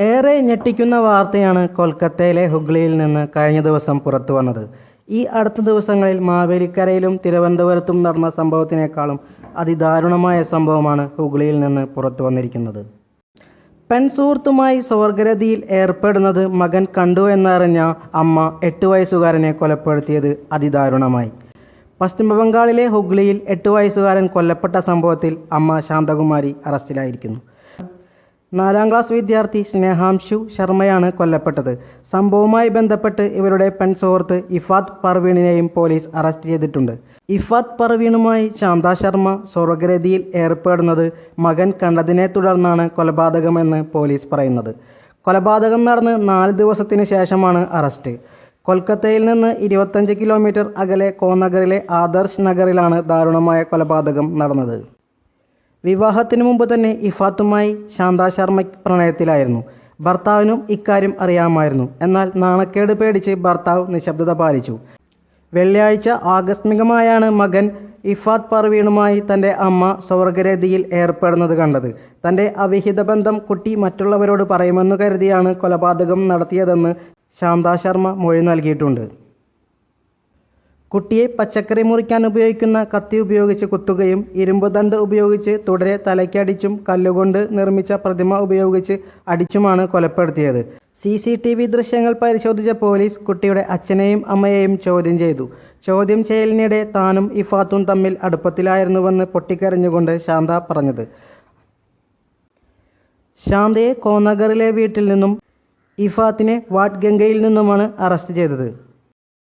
ഏറെ ഞെട്ടിക്കുന്ന വാർത്തയാണ് കൊൽക്കത്തയിലെ ഹുഗ്ലിയിൽ നിന്ന് കഴിഞ്ഞ ദിവസം പുറത്തു വന്നത്. ഈ അടുത്ത ദിവസങ്ങളിൽ മാവേലിക്കരയിലും തിരുവനന്തപുരത്തും നടന്ന സംഭവത്തിനേക്കാളും അതിദാരുണമായ സംഭവമാണ് ഹുഗ്ലിയിൽ നിന്ന് പുറത്തു വന്നിരിക്കുന്നത്. പെൺസുഹൃത്തുമായി സ്വർഗരതിയിൽ ഏർപ്പെടുന്നത് മകൻ കണ്ടു എന്നറിഞ്ഞ അമ്മ എട്ട് വയസ്സുകാരനെ കൊലപ്പെടുത്തിയത് അതിദാരുണമായി. പശ്ചിമബംഗാളിലെ ഹുഗ്ലിയിൽ എട്ട് വയസ്സുകാരൻ കൊല്ലപ്പെട്ട സംഭവത്തിൽ അമ്മ ശാന്തകുമാരി അറസ്റ്റിലായിരിക്കുന്നു. നാലാം ക്ലാസ് വിദ്യാർത്ഥി സ്നേഹാംശു ശർമ്മയാണ് കൊല്ലപ്പെട്ടത്. സംഭവവുമായി ബന്ധപ്പെട്ട് ഇവരുടെ പെൺസുഹൃത്ത് ഇഫാദ് പർവീണിനെയും പോലീസ് അറസ്റ്റ് ചെയ്തിട്ടുണ്ട്. ഇഫാദ് പർവീണുമായി ശാന്ത ശർമ്മ സ്വർഗരതിയിൽ ഏർപ്പെടുന്നത് മകൻ കണ്ടതിനെ തുടർന്നാണ് കൊലപാതകമെന്ന് പോലീസ് പറയുന്നത്. കൊലപാതകം നടന്ന് നാല് ദിവസത്തിന് ശേഷമാണ് അറസ്റ്റ്. കൊൽക്കത്തയിൽ നിന്ന് ഇരുപത്തഞ്ച് കിലോമീറ്റർ അകലെ കോനഗറിലെ ആദർശ് നഗറിലാണ് ദാരുണമായ കൊലപാതകം നടന്നത്. വിവാഹത്തിന് മുമ്പ് തന്നെ ഇഫാത്തുമായി ശാന്ത ശർമ്മ പ്രണയത്തിലായിരുന്നു. ഭർത്താവിനും ഇക്കാര്യം അറിയാമായിരുന്നു. എന്നാൽ നാണക്കേട് പേടിച്ച് ഭർത്താവ് നിശബ്ദത പാലിച്ചു. വെള്ളിയാഴ്ച ആകസ്മികമായാണ് മകൻ ഇഫാത്ത് പർവീണുമായി തന്റെ അമ്മ സ്വർഗരതിയിൽ ഏർപ്പെടുന്നത് കണ്ടത്. തന്റെ അവിഹിത ബന്ധം കുട്ടി മറ്റുള്ളവരോട് പറയുമെന്ന് കരുതിയാണ് കൊലപാതകം നടത്തിയതെന്ന് ശാന്ത ശർമ്മ മൊഴി നൽകിയിട്ടുണ്ട്. കുട്ടിയെ പച്ചക്കറി മുറിക്കാൻ ഉപയോഗിക്കുന്ന കത്തി ഉപയോഗിച്ച് കുത്തുകയും ഇരുമ്പ് ദണ്ട് ഉപയോഗിച്ച് തുടരെ തലയ്ക്കടിച്ചും കല്ലുകൊണ്ട് നിർമ്മിച്ച പ്രതിമ ഉപയോഗിച്ച് അടിച്ചുമാണ് കൊലപ്പെടുത്തിയത്. സി സി ടി വി ദൃശ്യങ്ങൾ പരിശോധിച്ച പോലീസ് കുട്ടിയുടെ അച്ഛനെയും അമ്മയെയും ചോദ്യം ചെയ്തു. ചോദ്യം ചെയ്യലിനിടെ താനും ഇഫാത്തും തമ്മിൽ അടുപ്പത്തിലായിരുന്നുവെന്ന് പൊട്ടിക്കരഞ്ഞുകൊണ്ട് ശാന്ത പറഞ്ഞത്. ശാന്തയെ കോന്നഗറിലെ വീട്ടിൽ നിന്നും ഇഫാത്തിനെ വാട്ട് ഗംഗയിൽ നിന്നുമാണ് അറസ്റ്റ് ചെയ്തത്.